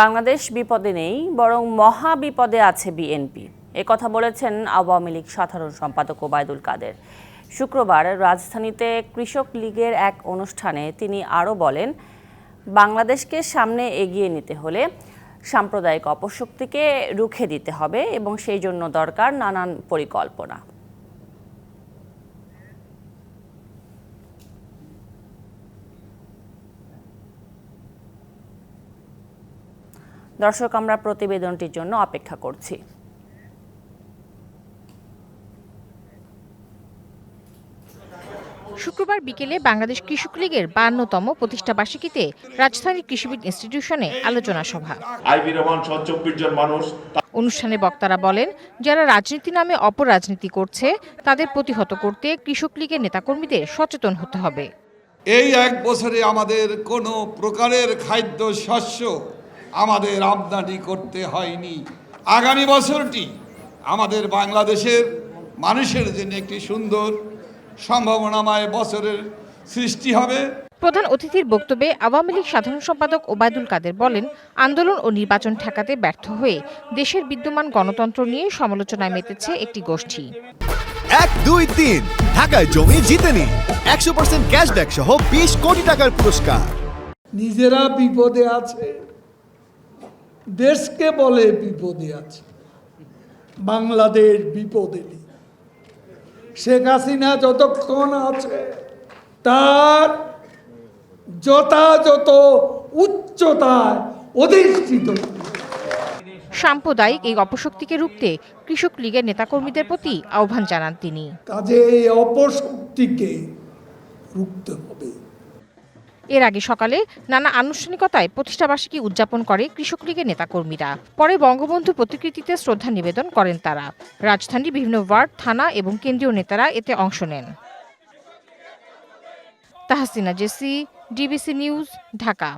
বাংলাদেশ বিপদে নেই, বরং মহা বিপদে আছে বিএনপি। এ কথা বলেছেন আওয়ামী লীগ সাধারণ সম্পাদক ওবায়দুল কাদের। শুক্রবার রাজধানীতে কৃষক লীগের এক অনুষ্ঠানে তিনি আরও বলেন, বাংলাদেশকে সামনে এগিয়ে নিতে হলে সাম্প্রদায়িক অপশক্তিকে রুখে দিতে হবে এবং সেই জন্য দরকার নানান পরিকল্পনা। দর্শক আমরা প্রতিবেদনটির জন্য অপেক্ষা করছি। শুক্রবার বিকেলে বাংলাদেশ কৃষক লীগের বায়ান্নতম প্রতিষ্ঠাবার্ষিকীতে রাজধানীর কৃষিবিদ ইনস্টিটিউশনে আলোচনা সভা। আইবি রহমান সহ চব্বিশ জন মানুষ অনুষ্ঠানে বক্তারা বলেন যারা রাজনীতি নামে অপরাজনীতি করছে তাদের প্রতিহত করতে কৃষক লীগের নেতাকর্মীদের সচেতন হতে হবে। এই এক বছরে আমাদের কোনো প্রকারের খাদ্য শস্য আমাদের আমদানি করতে হয়নি। আগামী বছরটি আমাদের বাংলাদেশের মানুষের জন্য একটি সুন্দর সম্ভাবনাময় বছরের সৃষ্টি হবে। প্রধান অতিথির বক্তব্যে আওয়ামী লীগ সাধারণ সম্পাদক ওবায়দুল কাদের বলেন আন্দোলন ও নির্বাচন ঠেকাতে ব্যর্থ হয়ে দেশের বিদ্যমান গণতন্ত্র নিয়ে সমালোচনায় মেতেছে একটি গোষ্ঠী। এক দুই তিন ঢাকায় জমি জিতে নিন একশো পার্সেন্ট ক্যাশব্যাক সহ বিশ কোটি টাকার পুরস্কার। নিজেরা বিপদে আছে। দেশকে বলে বিপদে আছে বাংলাদেশ বিপদে শেখ হাসিনা যতক্ষণ আছে তার যথাযথ উচ্চতায় অধিষ্ঠিত। সাম্প্রদায়িক এই অপশক্তিকে রুখতে কৃষক লীগের নেতাকর্মীদের প্রতি আহ্বান জানান তিনি। কাজে এই অপশক্তিকে রুখতে হবে। এর আগে সকালে নানা আনুষ্ঠানিকতায় প্রতিষ্ঠাবার্ষিকী উদযাপন করে কৃষক লীগের নেতাকর্মীরা। পরে বঙ্গবন্ধু প্রতিকৃতিতে শ্রদ্ধা নিবেদন করেন তারা। রাজধানীর বিভিন্ন ওয়ার্ড, থানা এবং কেন্দ্রীয় নেতারা এতে অংশ নেন। Tahsina Jessy, DBC news, Dhaka.